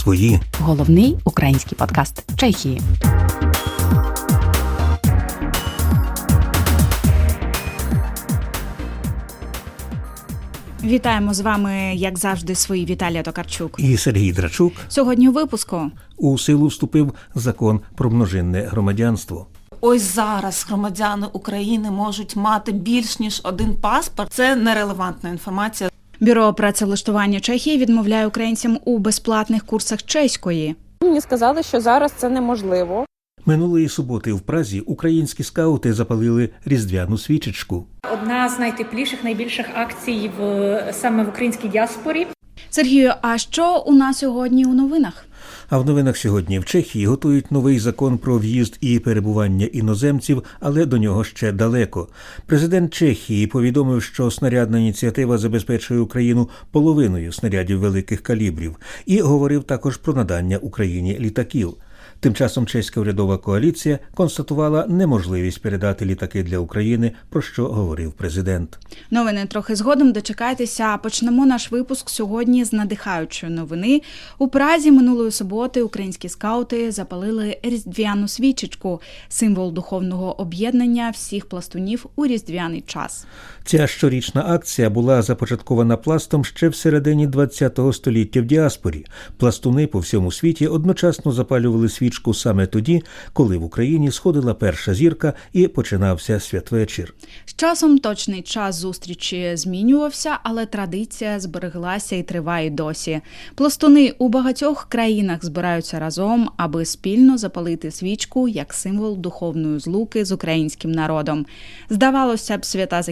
свої. Головний український подкаст Чехії. Вітаємо з вами, як завжди, свої Віталія Токарчук. І Сергій Драчук Сьогодні у випуску у силу вступив закон про множинне громадянство. Ось зараз громадяни України можуть мати більш ніж один паспорт. Це нерелевантна інформація. Бюро працевлаштування Чехії відмовляє українцям у безплатних курсах чеської. Мені сказали, що зараз це неможливо. Минулої суботи в Празі українські скаути запалили різдвяну свічечку. Одна з найтепліших, найбільших акцій в саме в українській діаспорі. Сергію, а що у нас сьогодні у новинах? А в новинах сьогодні в Чехії готують новий закон про в'їзд і перебування іноземців, але до нього ще далеко. Президент Чехії повідомив, що снарядна ініціатива забезпечує Україну половиною снарядів великих калібрів, і говорив також про надання Україні літаків. Тим часом чеська урядова коаліція констатувала неможливість передати літаки для України, про що говорив президент. Новини трохи згодом дочекайтеся. Почнемо наш випуск сьогодні з надихаючої новини. У Празі минулої суботи українські скаути запалили різдвяну свічечку, символ духовного об'єднання всіх пластунів у різдвяний час. Ця щорічна акція була започаткована пластом ще в середині ХХ століття в діаспорі. Пластуни по всьому світі одночасно запалювали свічку саме тоді, коли в Україні сходила перша зірка і починався святвечір. З часом точний час зустрічі змінювався, але традиція збереглася і триває досі. Пластуни у багатьох країнах збираються разом, аби спільно запалити свічку як символ духовної злуки з українським народом. Здавалося б, свята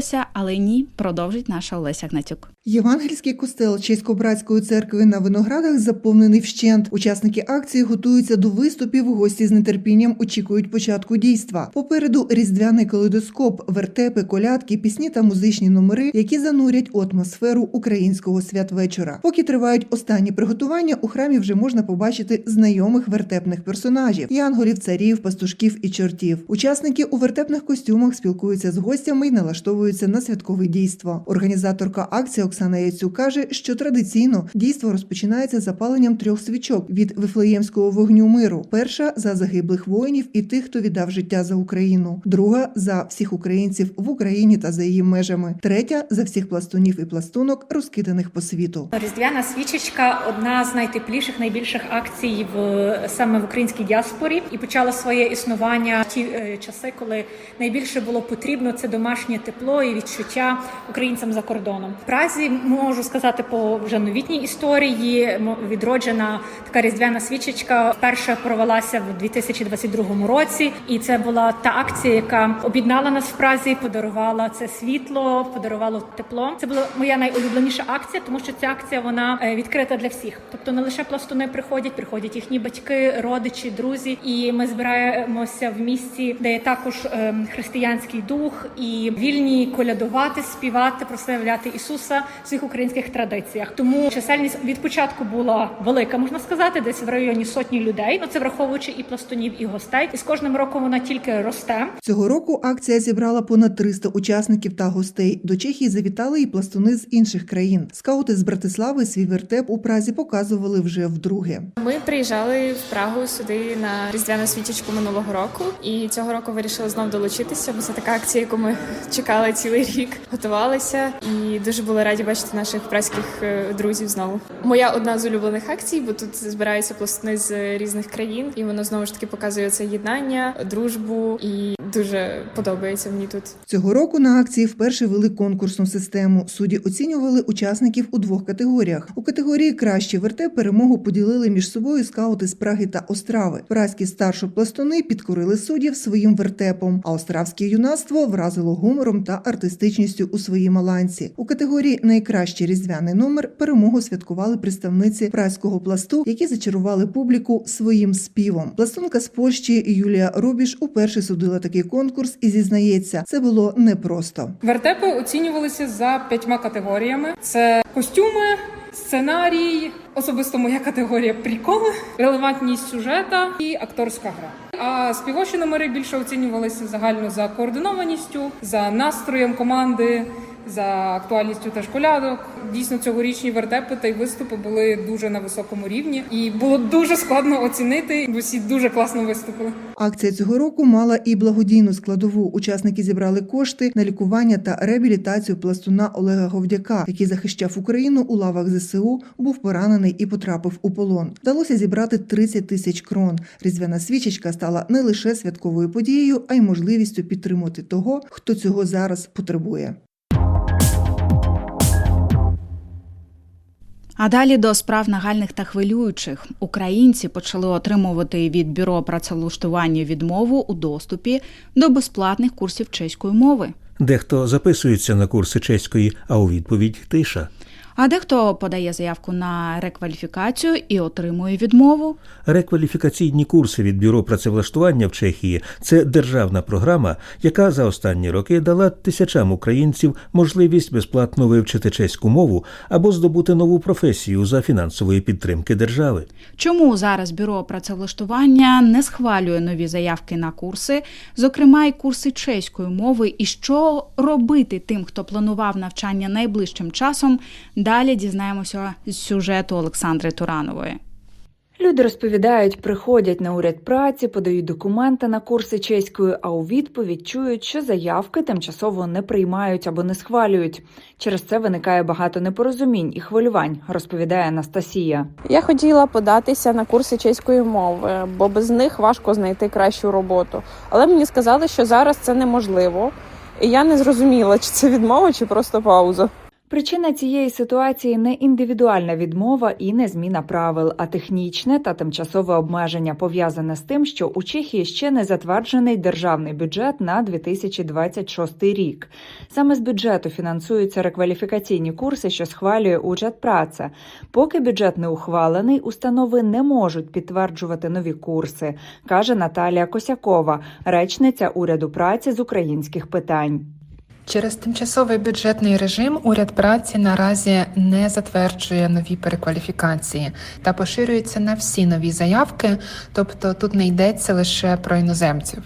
закінчилися, але ні, продовжить наша Олеся Гнатюк. Євангельський костел Чесько-братської церкви на виноградах заповнений вщент. Учасники акції готуються до виступів. Гості з нетерпінням очікують початку дійства. Попереду різдвяний калейдоскоп, вертепи, колядки, пісні та музичні номери, які занурять у атмосферу українського святвечора. Поки тривають останні приготування, у храмі вже можна побачити знайомих вертепних персонажів: янголів, царів, пастушків і чортів. Учасники у вертепних костюмах спілкуються з гостями і налаштовуються на святкове дійство. Організаторка акції Оксана Яцюк каже, що традиційно дійство розпочинається запаленням трьох свічок від вифлеємського вогню миру. Перша за загиблих воїнів і тих, хто віддав життя за Україну. Друга за всіх українців в Україні та за її межами. Третя за всіх пластунів і пластунок, розкиданих по світу. Різдвяна свічечка одна з найтепліших, найбільших акцій в саме в українській діаспорі і почала своє існування в ті е, часи, коли найбільше було потрібно це домашнє тепло і відчуття українцям за кордоном. В Празі можу сказати по вже новітній історії. Відроджена така різдвяна свічечка вперше провелася в 2022 році, і це була та акція, яка об'єднала нас в Празі, подарувала це світло, подарувала тепло. Це була моя найулюбленіша акція, тому що ця акція вона е, відкрита для всіх. Тобто не лише пластуни приходять, приходять їхні батьки, родичі, друзі, і ми збираємося в місці, де є також ем, християнський дух, і вільні колядувати, співати, прославляти Ісуса в своїх українських традиціях. Тому чисельність від початку була велика, можна сказати, десь в районі сотні людей. Ну це враховуючи і пластунів, і гостей. І з кожним роком вона тільки росте. Цього року акція зібрала понад 300 учасників та гостей. До Чехії завітали і пластуни з інших країн. Скаути з Братислави свій вертеп у Празі показували вже вдруге. Ми приїжджали в Прагу сюди на різдвяну свічечку минулого року, і цього року вирішили знов долучитися, бо це така акція, яку ми чекали цілий рік, готувалися і дуже були раді бачити наших празьких е, друзів знову. Моя одна з улюблених акцій, бо тут збираються пластуни з різних країн, і воно знову ж таки показує це єднання, дружбу, і дуже подобається мені тут. Цього року на акції вперше вели конкурсну систему. Судді оцінювали учасників у двох категоріях. У категорії Кращий вертеп перемогу поділили між собою скаути з Праги та Острави. Празькі старшопластуни підкорили суддів своїм вертепом, а остравське юнацтво вразило гумором та артистичністю у своїй маланці. У категорії Найкращий різдвяний номер перемогу святкували представниці прайського пласту, які зачарували публіку своїм співом. Пластунка з Польщі Юлія Рубіш уперше судила такий конкурс і зізнається, це було непросто. Вертепи оцінювалися за п'ятьма категоріями: це костюми, сценарій, особисто моя категорія приколи, релевантність сюжета і акторська гра. А співочі номери більше оцінювалися загально за координованістю, за настроєм команди, за актуальністю теж колядок. Дійсно, цьогорічні вертепи та й виступи були дуже на високому рівні, і було дуже складно оцінити. Усі дуже класно виступили. Акція цього року мала і благодійну складову. Учасники зібрали кошти на лікування та реабілітацію пластуна Олега Говдяка, який захищав Україну у лавах ЗСУ, був поранений і потрапив у полон. Вдалося зібрати 30 тисяч крон. Різдвяна свічечка стала не лише святковою подією, а й можливістю підтримати того, хто цього зараз потребує. А далі до справ нагальних та хвилюючих. Українці почали отримувати від бюро працевлаштування відмову у доступі до безплатних курсів чеської мови. Дехто записується на курси чеської, а у відповідь тиша. А дехто подає заявку на рекваліфікацію і отримує відмову. Рекваліфікаційні курси від бюро працевлаштування в Чехії це державна програма, яка за останні роки дала тисячам українців можливість безплатно вивчити чеську мову або здобути нову професію за фінансової підтримки держави. Чому зараз бюро працевлаштування не схвалює нові заявки на курси, зокрема й курси чеської мови, і що робити тим, хто планував навчання найближчим часом? Далі дізнаємося з сюжету Олександри Туранової. Люди розповідають, приходять на уряд праці, подають документи на курси чеської, а у відповідь чують, що заявки тимчасово не приймають або не схвалюють. Через це виникає багато непорозумінь і хвилювань, розповідає Анастасія. Я хотіла податися на курси чеської мови, бо без них важко знайти кращу роботу. Але мені сказали, що зараз це неможливо, і я не зрозуміла, чи це відмова, чи просто пауза. Причина цієї ситуації не індивідуальна відмова і не зміна правил, а технічне та тимчасове обмеження пов'язане з тим, що у Чехії ще не затверджений державний бюджет на 2026 рік. Саме з бюджету фінансуються рекваліфікаційні курси, що схвалює уряд праця. Поки бюджет не ухвалений, установи не можуть підтверджувати нові курси, каже Наталія Косякова, речниця уряду праці з українських питань. Через тимчасовий бюджетний режим уряд праці наразі не затверджує нові перекваліфікації та поширюється на всі нові заявки, тобто тут не йдеться лише про іноземців.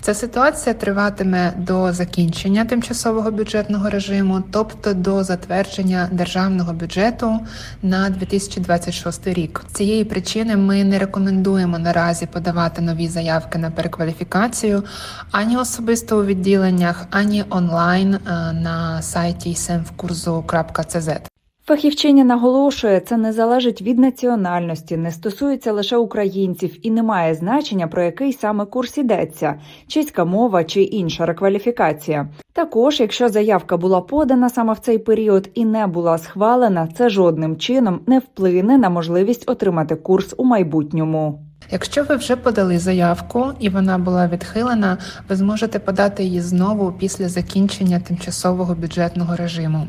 Ця ситуація триватиме до закінчення тимчасового бюджетного режиму, тобто до затвердження державного бюджету на 2026 рік. Цієї причини ми не рекомендуємо наразі подавати нові заявки на перекваліфікацію ані особисто у відділеннях, ані онлайн е, на сайті semfkurzu.cz. Фахівчиня наголошує, це не залежить від національності, не стосується лише українців і не має значення, про який саме курс йдеться чеська мова чи інша рекваліфікація. Також, якщо заявка була подана саме в цей період і не була схвалена, це жодним чином не вплине на можливість отримати курс у майбутньому. Якщо ви вже подали заявку і вона була відхилена, ви зможете подати її знову після закінчення тимчасового бюджетного режиму.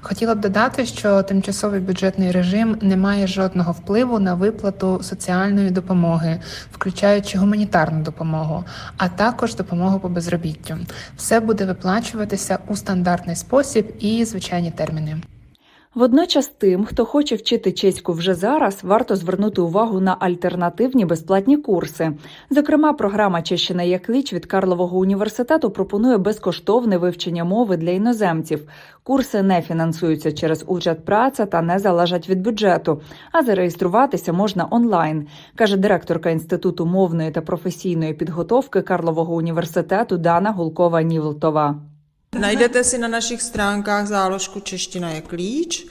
Хотіла б додати, що тимчасовий бюджетний режим не має жодного впливу на виплату соціальної допомоги, включаючи гуманітарну допомогу, а також допомогу по безробіттю. Все буде виплачуватися у стандартний спосіб і звичайні терміни. Водночас тим, хто хоче вчити чеську вже зараз, варто звернути увагу на альтернативні безплатні курси. Зокрема, програма Чещина є кліч від Карлового університету пропонує безкоштовне вивчення мови для іноземців. Курси не фінансуються через уряд праця та не залежать від бюджету, а зареєструватися можна онлайн, каже директорка інституту мовної та професійної підготовки Карлового університету Дана Гулкова Нівлтова. Najdete si na našich stránkách záložku Čeština je klíč.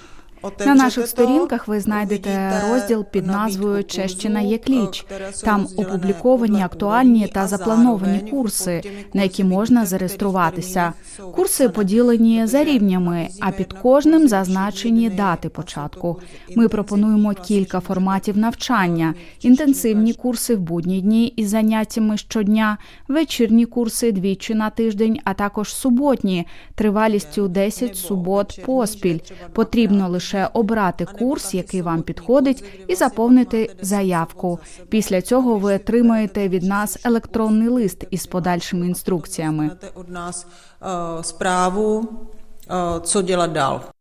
На наших сторінках ви знайдете розділ під назвою Чещина є кліч. Там опубліковані актуальні та заплановані курси, на які можна зареєструватися. Курси поділені за рівнями, а під кожним зазначені дати початку. Ми пропонуємо кілька форматів навчання: інтенсивні курси в будні дні із заняттями щодня, вечірні курси двічі на тиждень, а також суботні тривалістю 10 субот поспіль. Потрібно лише обрати курс, який вам підходить, і заповнити заявку. Після цього ви отримаєте від нас електронний лист із подальшими інструкціями. справу, що uh, zprávu,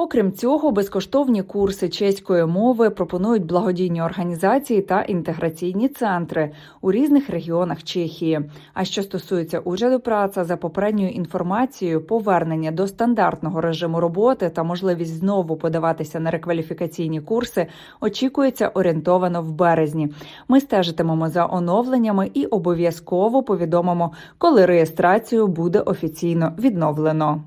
Окрім цього, безкоштовні курси чеської мови пропонують благодійні організації та інтеграційні центри у різних регіонах Чехії. А що стосується уряду праці, за попередньою інформацією, повернення до стандартного режиму роботи та можливість знову подаватися на рекваліфікаційні курси очікується орієнтовано в березні. Ми стежитимемо за оновленнями і обов'язково повідомимо, коли реєстрацію буде офіційно відновлено.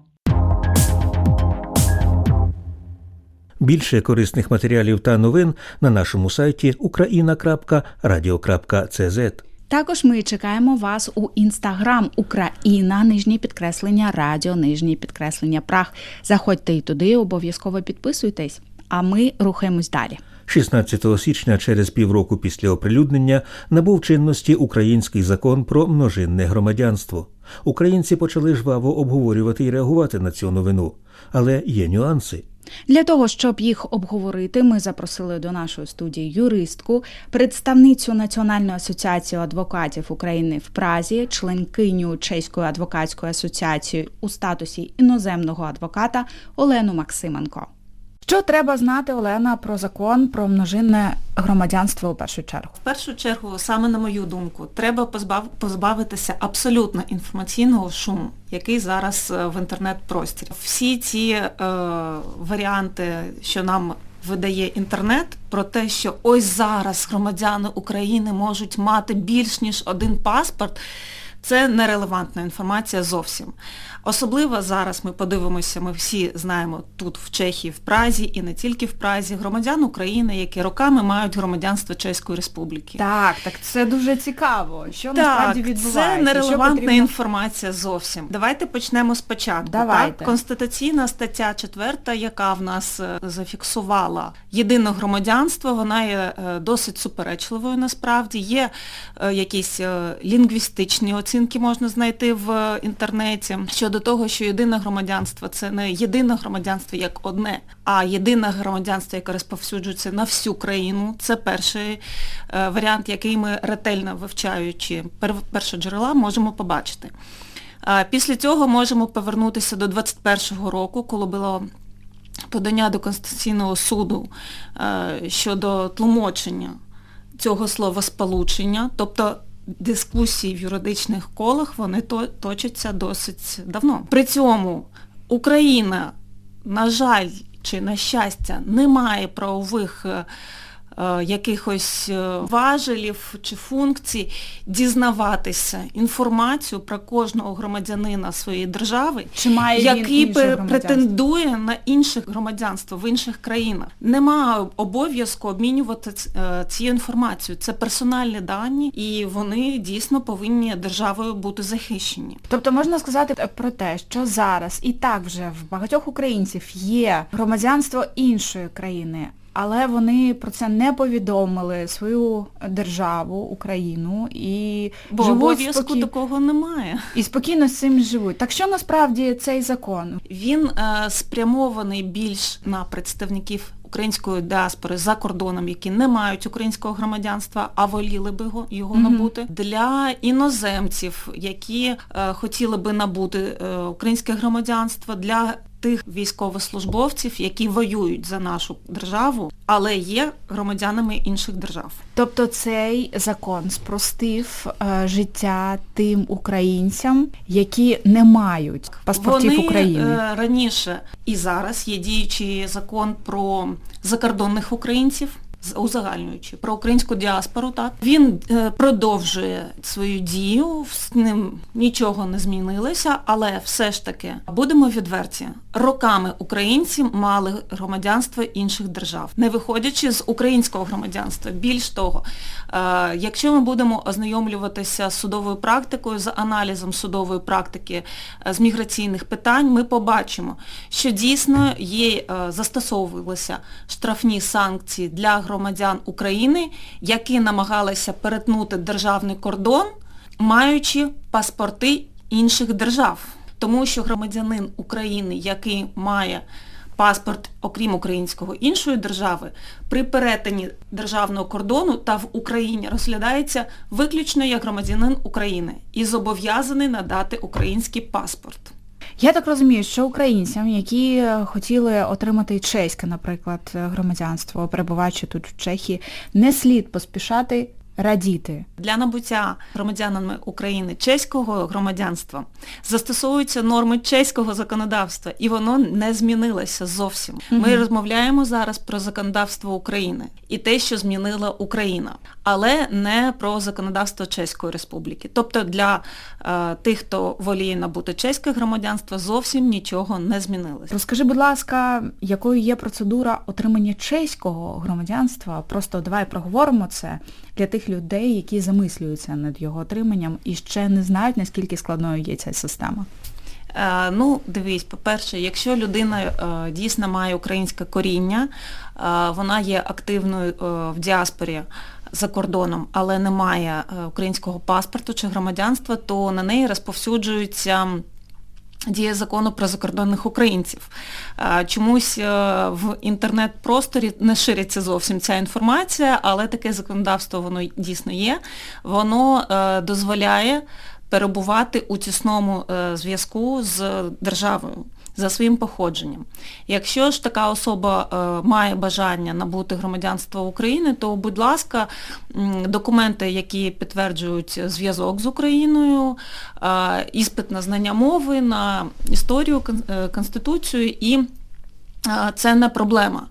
Більше корисних матеріалів та новин на нашому сайті ukraina.radio.cz. Також ми чекаємо вас у інстаграм Україна, нижнє підкреслення Радіо, нижнє підкреслення Прах. Заходьте і туди, обов'язково підписуйтесь. А ми рухаємось далі. 16 січня, через півроку після оприлюднення, набув чинності український закон про множинне громадянство. Українці почали жваво обговорювати і реагувати на цю новину, але є нюанси. Для того щоб їх обговорити, ми запросили до нашої студії юристку, представницю Національної асоціації адвокатів України в Празі, членкиню Чеської адвокатської асоціації у статусі іноземного адвоката Олену Максименко. Що треба знати, Олена, про закон про множинне громадянство у першу чергу? В першу чергу, саме на мою думку, треба позбав, позбавитися абсолютно інформаційного шуму, який зараз е, в інтернет-просторі. Всі ці е, варіанти, що нам видає інтернет, про те, що ось зараз громадяни України можуть мати більш ніж один паспорт, це нерелевантна інформація зовсім. Особливо зараз ми подивимося, ми всі знаємо тут в Чехії, в Празі і не тільки в Празі, громадян України, які роками мають громадянство Чеської Республіки. Так, так це дуже цікаво. Що Так, це нерелевантна інформація зовсім. Давайте почнемо спочатку. Давайте. Так? Конституційна стаття 4, яка в нас е, зафіксувала єдине громадянство, вона є е, досить суперечливою насправді. Є е, якісь лінгвістичні оцінки можна знайти в інтернеті щодо того, що єдине громадянство це не єдине громадянство як одне, а єдине громадянство, яке розповсюджується на всю країну. Це перший е, варіант, який ми ретельно вивчаючи пер- першоджерела, можемо побачити. Після цього можемо повернутися до 21-го року, коли було подання до Конституційного суду е, щодо тлумачення цього слова сполучення, тобто дискусії в юридичних колах вони то- точаться досить давно. При цьому Україна, на жаль, чи на щастя, не має правових е, якихось е, важелів чи функцій дізнаватися інформацію про кожного громадянина своєї держави, Чи має який претендує на інше громадянство в інших країнах. Немає обов'язку обмінювати ц- е, цю інформацію. Це персональні дані, і вони дійсно повинні державою бути захищені. Тобто можна сказати про те, що зараз і так вже в багатьох українців є громадянство іншої країни, але вони про це не повідомили свою державу, Україну і Бо живуть обов'язку спокій- такого немає. і спокійно з цим живуть. Так що насправді цей закон? Він е, спрямований більш на представників української діаспори за кордоном, які не мають українського громадянства, а воліли би його, його Мгм. набути. Для іноземців, які е, хотіли би набути е, українське громадянство, для тих військовослужбовців, які воюють за нашу державу, але є громадянами інших держав. Тобто цей закон спростив е, життя тим українцям, які не мають паспортів Вони України. е, раніше і зараз є діючий закон про закордонних українців. Узагальнюючи про українську діаспору, так він е, продовжує свою дію, з ним нічого не змінилося, але все ж таки будемо відверті. Роками українці мали громадянство інших держав, не виходячи з українського громадянства. Більш того, е, якщо ми будемо ознайомлюватися з судовою практикою, з аналізом судової практики е, з міграційних питань, ми побачимо, що дійсно є, застосовувалися штрафні санкції для громадян України, які намагалися перетнути державний кордон, маючи паспорти інших держав. Тому що громадянин України, який має паспорт, окрім українського, іншої держави, при перетині державного кордону та в Україні розглядається виключно як громадянин України і зобов'язаний надати український паспорт. Я так розумію, що українцям, які е, хотіли отримати чеське, наприклад, е, громадянство, перебуваючи тут в Чехії, не слід поспішати радіти. Для набуття громадянами України чеського громадянства застосовуються норми чеського законодавства, і воно не змінилося зовсім. Ми розмовляємо зараз про законодавство України і те, що змінила Україна, але не про законодавство Чеської Республіки. Тобто для е, тих, хто воліє набути чеське громадянство, зовсім нічого не змінилося. Розкажи, будь ласка, якою є процедура отримання чеського громадянства? Просто давай проговоримо це для тих людей, які замислюються над його отриманням і ще не знають, наскільки складною є ця система. Е, Ну, дивись, по-перше, якщо людина е, дійсно має українське коріння, е, вона є активною в діаспорі за кордоном, але не має українського паспорту чи громадянства, то на неї розповсюджується діє закону про закордонних українців. Е, Чомусь е, в інтернет-просторі не шириться зовсім ця інформація, але таке законодавство воно дійсно є. Воно е, дозволяє перебувати у тісному зв'язку з державою за своїм походженням. Якщо ж така особа е, має бажання набути громадянство України, то, будь ласка, документи, які підтверджують зв'язок з Україною, е, іспит на знання мови, на історію, е, конституцію і це не проблема.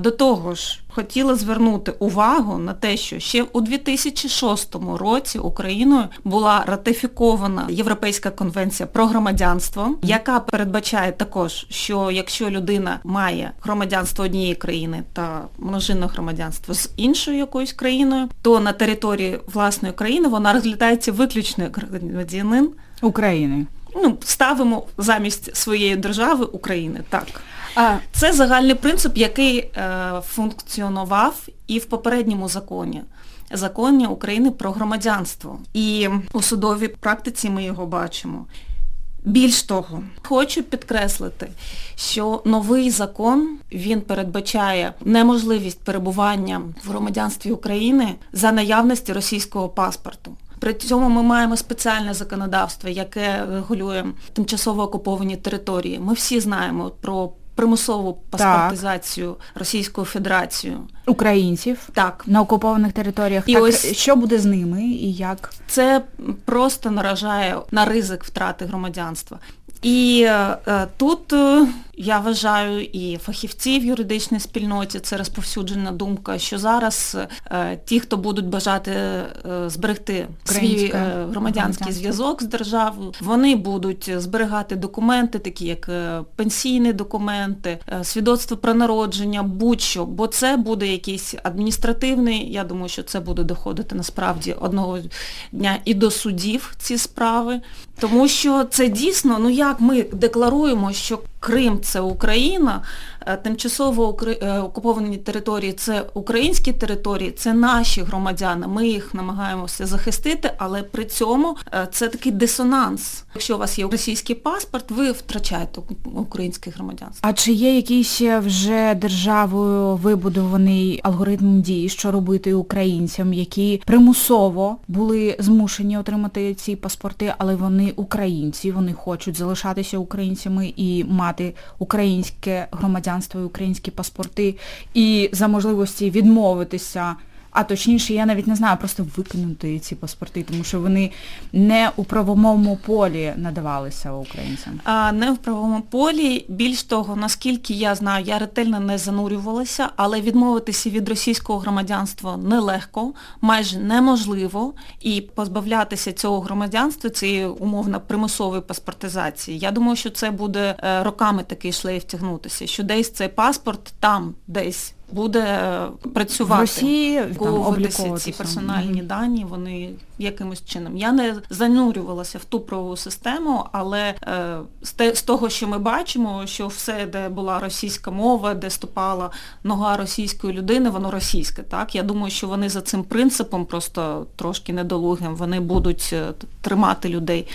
До того ж, хотіла звернути увагу на те, що ще у 2006 році Україною була ратифікована Європейська конвенція про громадянство, яка передбачає також, що якщо людина має громадянство однієї країни та множинне громадянство з іншою якоюсь країною, то на території власної країни вона розглядається виключно як громадянин. України. Ну, ставимо замість своєї держави України, так. А, Це загальний принцип, який е, функціонував і в попередньому законі. Законі України про громадянство. І у судовій практиці ми його бачимо. Більш того, хочу підкреслити, що новий закон він передбачає неможливість перебування в громадянстві України за наявності російського паспорту. При цьому ми маємо спеціальне законодавство, яке регулює тимчасово окуповані території. Ми всі знаємо про примусову паспортизацію Російською Федерацією. українців Так, на окупованих територіях. І так, ось- що буде з ними і як? це просто наражає на ризик втрати громадянства. І е, тут е, я вважаю і фахівці в юридичній спільноті, це розповсюджена думка, що зараз е, ті, хто будуть бажати е, зберегти свій е, громадянський громадянство. зв'язок з державою, вони будуть зберігати документи, такі як е, пенсійні документи, е, свідоцтво про народження, будь-що, бо це буде якийсь адміністративний, я думаю, що це буде доходити насправді одного дня і до судів ці справи. Тому що це дійсно, ну як ми декларуємо, що Крим це Україна, е, тимчасово е, окуповані території це українські території, це наші громадяни. Ми їх намагаємося захистити, але при цьому е, це такий дисонанс. Якщо у вас є російський паспорт, ви втрачаєте українське громадянство. А чи є якийсь вже державою вибудований алгоритм дій, що робити українцям, які примусово були змушені отримати ці паспорти, але вони українці, вони хочуть залишатися українцями і мати українське громадянство і українські паспорти, і за можливості відмовитися. А точніше, я навіть не знаю, просто викинути ці паспорти, тому що вони не у правовому полі надавалися українцям. А не в правовому полі. Більш того, наскільки я знаю, я ретельно не занурювалася, але відмовитися від російського громадянства нелегко, майже неможливо, і позбавлятися цього громадянства, цієї умовно примусової паспортизації. Я думаю, що це буде е, роками такий шлейф тягнутися, що десь цей паспорт там десь буде працювати. В Росії там ці персональні дані, вони якимось чином. Я не занурювалася в ту правову систему, але е, з, того, що ми бачимо, що все, де була російська мова, де ступала нога російської людини, воно російське. Так? Я думаю, що вони за цим принципом просто трошки недолугим, вони будуть е, тримати людей.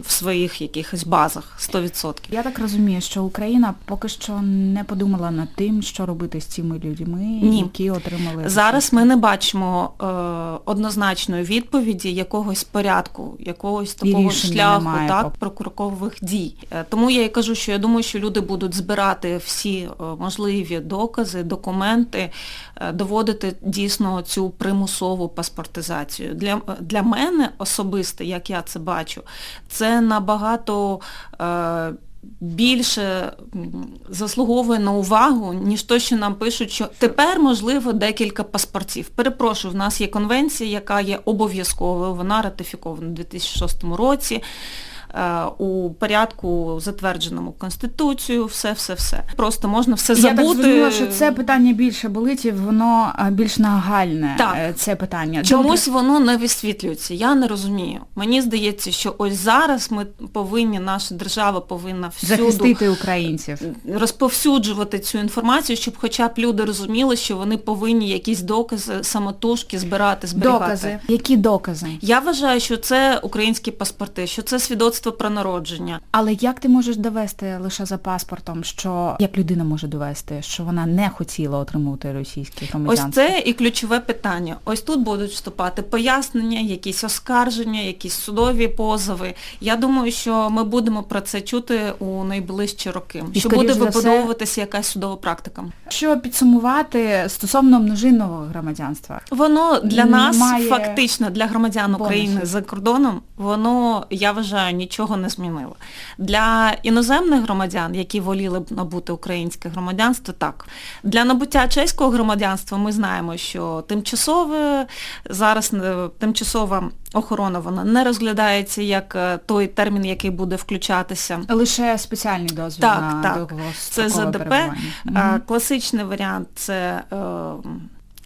В своїх якихось базах 100%. Я так розумію, що Україна поки що не подумала над тим, що робити з цими людьми, Ні. які отримали Зараз ми не бачимо е, однозначної відповіді, якогось порядку, якогось такого шляху, немає так, прокуркових дій. Е, тому я і кажу, що я думаю, що люди будуть збирати всі е, можливі докази, документи, е, доводити дійсно цю примусову паспортизацію. Для, для мене особисто, як я це бачу, це набагато. Е, більше заслуговує на увагу, ніж то, що нам пишуть, що тепер можливо декілька паспортів. Перепрошую, в нас є конвенція, яка є обов'язковою, вона ратифікована у 2006 році. Е, У порядку затвердженому Конституцією, все, все, все. Просто можна все Я забути. так зрозуміла, що це питання більше болить, і воно більш нагальне. Так. е, Це питання. Чомусь воно не висвітлюється. Я не розумію. Мені здається, що ось зараз ми повинні, наша держава повинна Добре. всюду захистити українців. розповсюджувати цю інформацію, щоб хоча б люди розуміли, що вони повинні якісь докази самотужки збирати, зберігати. Докази. Які докази? Я вважаю, що це українські паспорти, що це свідоцтво про народження. Але як ти можеш довести лише за паспортом, що як людина може довести, що вона не хотіла отримувати російське Ось це і ключове питання. Ось тут будуть вступати пояснення, якісь оскарження, якісь судові позови. Я думаю, що ми будемо про це чути у найближчі роки. І, що буде все- вибудовуватися якась судова практика. Що підсумувати стосовно множинного громадянства? Воно для нас Має фактично для громадян. України за кордоном, воно я вважаю нічого не змінило. Для іноземних громадян, які воліли б набути українське громадянство, так. Для набуття чеського громадянства ми знаємо, що тимчасове зараз е, тимчасова охорона вона не розглядається як е, той термін, який буде включатися. Лише спеціальний дозвіл Так, на так. Це ЗДП. Класичний варіант це е,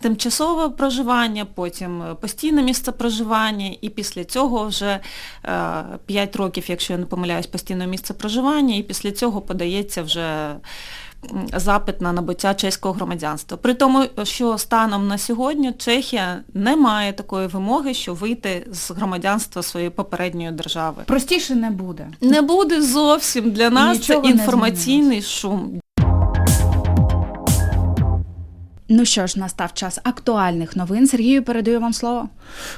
тимчасове проживання, потім е, постійне місце проживання, і після цього вже е, 5 років, якщо я не помиляюсь, постійне місце проживання, і після цього подається вже запит на набуття чеського громадянства. При тому, що станом на сьогодні Чехія не має такої вимоги, що вийти з громадянства своєї попередньої держави. Простіше не буде. Не буде зовсім для нас Нічого це інформаційний шум. Ну що ж, настав час актуальних новин. Сергію, передаю вам слово.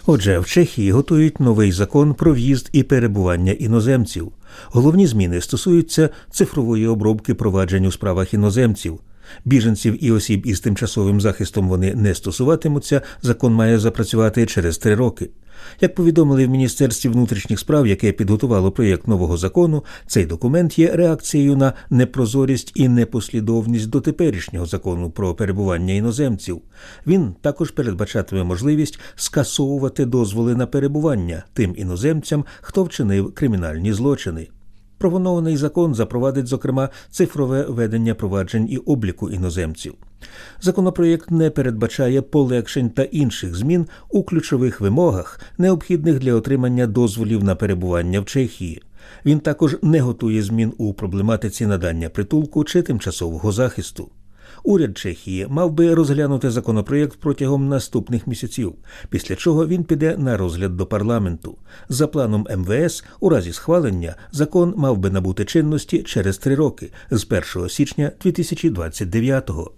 Отже, в Чехії готують новий закон про в'їзд і перебування іноземців. Головні зміни стосуються цифрової обробки проваджень у справах іноземців. Біженців і осіб із тимчасовим захистом вони не стосуватимуться. Закон має запрацювати через три роки. Як повідомили в Міністерстві внутрішніх справ, яке підготувало проєкт нового закону, цей документ є реакцією на непрозорість і непослідовність до теперішнього закону про перебування іноземців. Він також передбачатиме можливість скасовувати дозволи на перебування тим іноземцям, хто вчинив кримінальні злочини. Пропонований закон запровадить, зокрема, цифрове ведення проваджень і обліку іноземців. Законопроєкт не передбачає полегшень та інших змін у ключових вимогах, необхідних для отримання дозволів на перебування в Чехії. Він також не готує змін у проблематиці надання притулку чи тимчасового захисту. Уряд Чехії мав би розглянути законопроєкт протягом наступних місяців, після чого він піде на розгляд до парламенту. За планом МВС, у разі схвалення, закон мав би набути чинності через три роки з 1 січня 2029-го.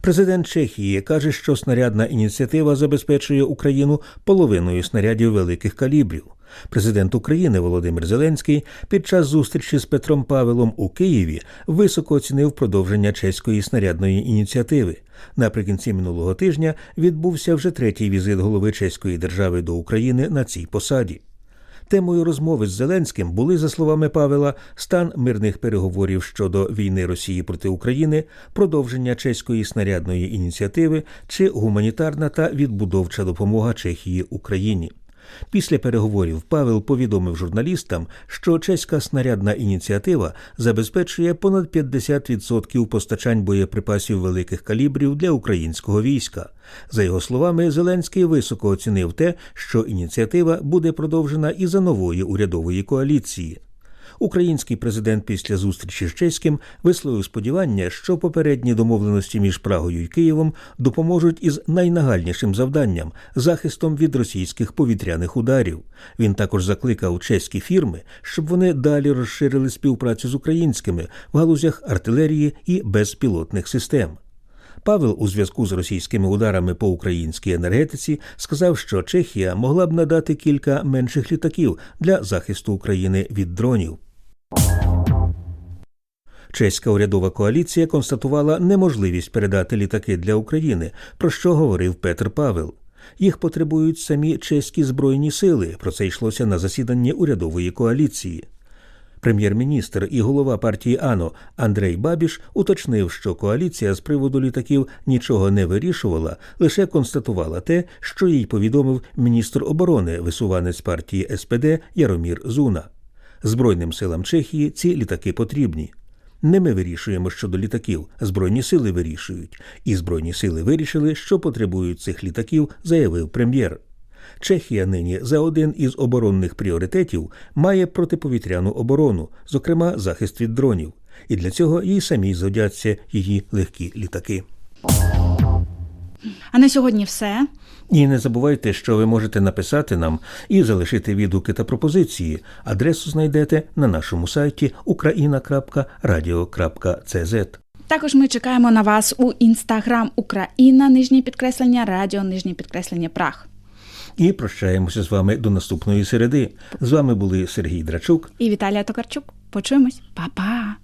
Президент Чехії каже, що снарядна ініціатива забезпечує Україну половиною снарядів великих калібрів. Президент України Володимир Зеленський під час зустрічі з Петром Павелом у Києві високо оцінив продовження чеської снарядної ініціативи. Наприкінці минулого тижня відбувся вже третій візит голови чеської держави до України на цій посаді. Темою розмови з Зеленським були, за словами Павела, стан мирних переговорів щодо війни Росії проти України, продовження чеської снарядної ініціативи чи гуманітарна та відбудовча допомога Чехії Україні. Після переговорів Павел повідомив журналістам, що чеська снарядна ініціатива забезпечує понад 50% постачань боєприпасів великих калібрів для українського війська. За його словами, Зеленський високо оцінив те, що ініціатива буде продовжена і за нової урядової коаліції. Український президент після зустрічі з чеським висловив сподівання, що попередні домовленості між Прагою і Києвом допоможуть із найнагальнішим завданням захистом від російських повітряних ударів. Він також закликав чеські фірми, щоб вони далі розширили співпрацю з українськими в галузях артилерії і безпілотних систем. Павел у зв'язку з російськими ударами по українській енергетиці сказав, що Чехія могла б надати кілька менших літаків для захисту України від дронів. Чеська урядова коаліція констатувала неможливість передати літаки для України, про що говорив Петр Павел. Їх потребують самі чеські збройні сили. Про це йшлося на засіданні урядової коаліції. Прем'єр-міністр і голова партії АНО Андрей Бабіш уточнив, що коаліція з приводу літаків нічого не вирішувала, лише констатувала те, що їй повідомив міністр оборони, висуванець партії СПД Яромір Зуна. Збройним силам Чехії ці літаки потрібні. Не ми вирішуємо щодо літаків, збройні сили вирішують. І збройні сили вирішили, що потребують цих літаків, заявив прем'єр. Чехія нині за один із оборонних пріоритетів має протиповітряну оборону, зокрема захист від дронів. І для цього їй самі згодяться її легкі літаки. А на сьогодні все. І не забувайте, що ви можете написати нам і залишити відгуки та пропозиції. Адресу знайдете на нашому сайті ukraina.radio.cz. Також ми чекаємо на вас у інстаграм Україна, нижнє підкреслення, радіо, нижнє підкреслення Прах. І прощаємося з вами до наступної середи. З вами були Сергій Драчук І Віталія Токарчук. Почуємось. Па-па!